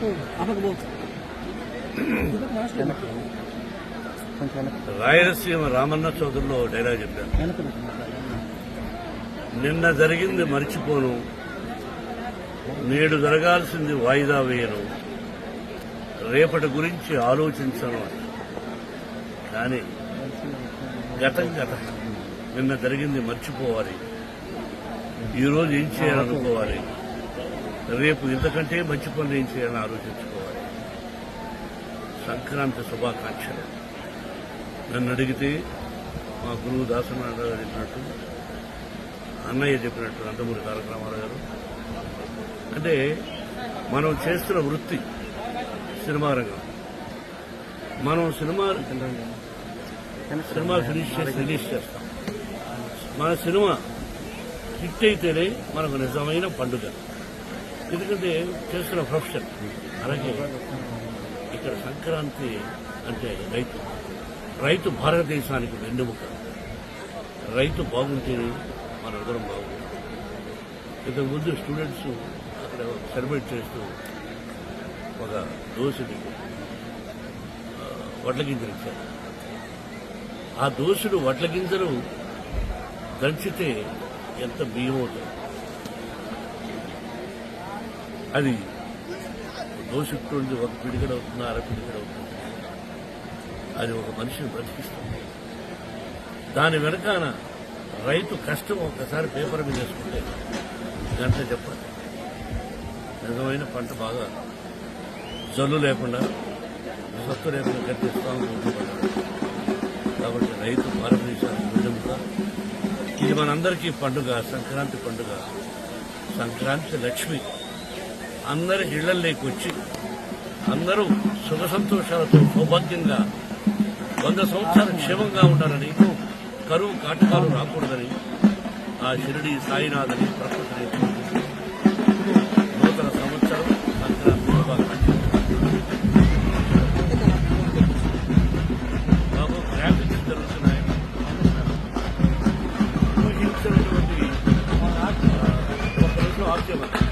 Rayalaseema Ramanna చౌదరిలో dialogue చెప్పాను నిన్న జరిగింది మర్చిపోను నేడు జరగాల్సింది వాయిదా వేయను రేపటి గురించి ఆలోచించను కానీ గతం గతం నిన్న జరిగింది మర్చిపోవాలి ఈరోజు ఏం చేయాలనుకోవాలి? రేపు ఇంతకంటే మంచి పనులు ఏం చేయాలని ఆలోచించుకోవాలి. సంక్రాంతి శుభాకాంక్షలు. నన్ను అడిగితే మా గురువు దాసనారాయణ గారు చెప్పినట్టు అన్నయ్య చెప్పినట్టు నందమూరి తారక గారు. అంటే మనం చేస్తున్న వృత్తి సినిమా రంగం. మనం సినిమా సినిమా ఫినిష్ చేసి రిలీజ్ చేస్తాం. మన సినిమా హిట్ అయితేనే మనకు నిజమైన పండుగ. ఎందుకంటే చేస్తున్న ప్రొఫెషన్. అలాగే ఇక్కడ సంక్రాంతి అంటే రైతు. రైతు భారతదేశానికి వెన్నెముక. రైతు బాగుంటేనే మనందరం బాగుంటుంది ఇంతకుముందు స్టూడెంట్స్ అక్కడ సెలబ్రేట్ చేస్తూ ఒక దోశని వడ్ల గింజలు ఇచ్చారు ఆ దోశలు వడ్ల గింజలు దంచితే ఎంత బియ్యం అవుతుంది? అది దోషిస్తుంది ఒక పిడిగడ అవుతుంది అర పిడిగడ అవుతుంది? అది ఒక మనిషిని బ్రతికిస్తుంది. దాని వెనకాల రైతు కష్టం ఒకసారి పేపర్ మీద వేసుకుంటే గంట చెప్పాలి. నిజమైన పంట బాగా జల్లు లేకుండా సత్తు లేకుండా కట్టిస్తాం కాబట్టి రైతు భారతదేశానికి విధముగా ఇది మనందరికీ పండుగ సంక్రాంతి పండుగ. సంక్రాంతి లక్ష్మి అందరి ఇళ్ళలోకి వచ్చి అందరూ సుఖ సంతోషాలతో సౌభాగ్యంగా వంద సంవత్సరాలు క్షేమంగా ఉండాలని కరువు కాటకాలు రాకూడదని ఆ షిరిడి సాయినాథని ప్రకృతిని నూతన సంవత్సరం సంక్రాంతి శుభాకాంక్షలు. బాబు గ్రాఫిక్స్ జరుగుతున్నాయి ఊహించినటువంటి ఒక రోజు